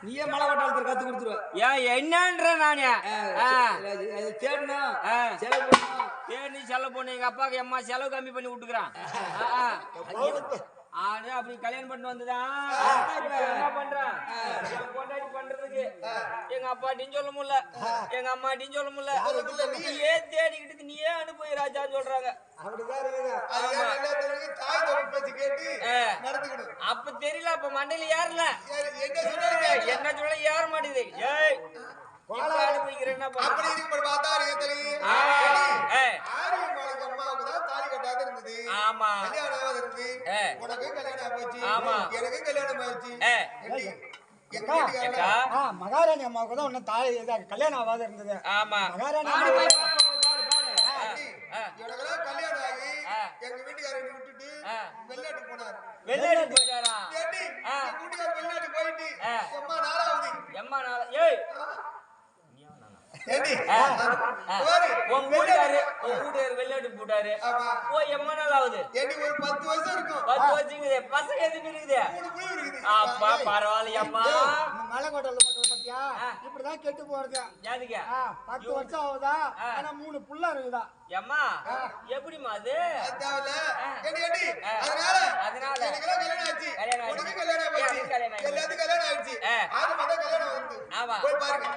நீயே மலை ஓட்டாளத்தை கத்து கொடுத்துருவ. ஏன் என்னன்ற நானு. தேடணும் தேடி செலவு பண்ணு எங்க அப்பாவுக்கு அம்மா செலவு கம்மி பண்ணி விட்டுக்கிறான். அது அப்படி கல்யாணம் பண்ணிட்டு வந்துதான் என்ன பண்றான் பண்றதுக்கு. எங்க அப்பாட்டியும் சொல்ல முடியல. எங்க அம்மாட்டியும் சொல்ல முடியல. நீயே தேடிக்கிட்டு நீயே அனுப்பி ராஜான்னு சொல்றாங்க. அப்ப தெரியல அப்ப மண்டையில ஏ- என்ன சொல்ல ஏற மாட்டேங்குது ஏய் அனுப்பிக்கிறேன் என்ன அப்படி இருக்கும்போது பார்த்தா அம்மாவுக்கு தான் தாலி கட்டாத இருந்தது. ஆமா. கல்யாணம் ஆகாத இருந்து, ஏ. உனக்கு கல்யாணம் ஆச்சு. ஆமா. எனக்கு கல்யாணம் வீட்டுக்காரங்க மகாராணி அம்மாவுக்கு தான் ஒன்னும் இதா கல்யாணம் ஆகாத இருந்தது. ஆமா. மகாராணி கல்யாணம் ஆகி. எங்க வீட்டுக்காரரை விட்டுட்டு. வெளிநாட்டுக்கு போனார். வெளிநாடு போயிட்டாரா? போயிட்டு. எம்மா எம்மா ஏய். வெளிநாட்டு போட்டாரு. ஆமா. போய் எம்மா நாள் ஆகுது ஒரு பத்து வருஷம் இருக்கும். பத்து வச்சுக்குது பசங்க எதுவும் இருக்குது? அப்பா பரவாயில்லையம்மா. இந்த மலை கோட்டல மக்கள் பத்தியா. இப்படிதான் கெட்டு போறது. யாதுக்க ஆ, பத்து வருஷம் ஆகுதா. ஆனா மூணு புள்ள இருக்குதா? எம்மா எப்படிம்மா அது? அதனால. எனக்கெல்லாம் கல்யாணம் ஆச்சு. உனக்கு கல்யாணம். எல்லாத்துக்கும் கல்யாணம் ஆயிடுச்சு. ஆ. ஆறு மாதம் கல்யாணம் வந்து. போய் பாருங்க.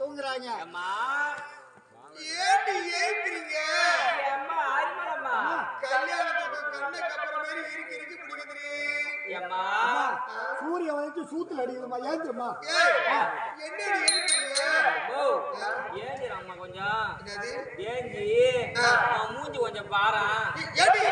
தூங்குறாங்க. அம்மா. ஏண்டி ஏய்க்கிறீங்க? அம்மா அரிமளம்மா கல்யாணத்துக்கு கண்ணுக்கு அப்புறம் மாதிரி இறுக்கி இறுக்கி பிடிக்குதுடி. அம்மா. சூரியன் வந்து சூத்துல அடிக்குதுமா ஏந்துருமா என்னடி ஏய்க்கிறீங்க? ஓ ஏந்திர அம்மா கொஞ்சம்? ஏந்தி. மூஞ்சி கொஞ்சம் பாரேன். ஏண்டி?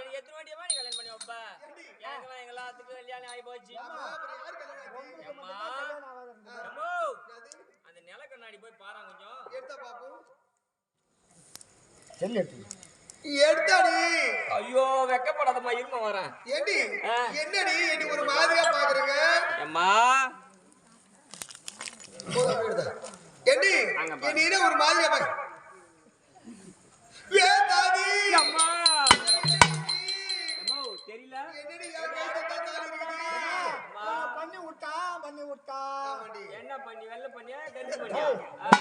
எனக்கு எத்தனை வாட்டியமா நீ கல்யாணம் பண்ணி வைப்ப? எனக்கெல்லாம் எங்க எல்லாத்துக்கும் கல்யாணம் ஆகி போச்சு? அந்த நில கண்ணாடி போய் பாரு கொஞ்சம் எடுத்தா பாப்போம். செல் எடுத்து எடுத்தாடி. ஐயோ வெக்கப்படாதம்மா இருமா வரேன் ஏண்டி? என்னடி என்னை ஒரு மாதிரியா பாக்குறீங்க? அம்மா. ஏண்டி? என்ன ஒரு மாதிரியா பாக்குற- Oh. Uh,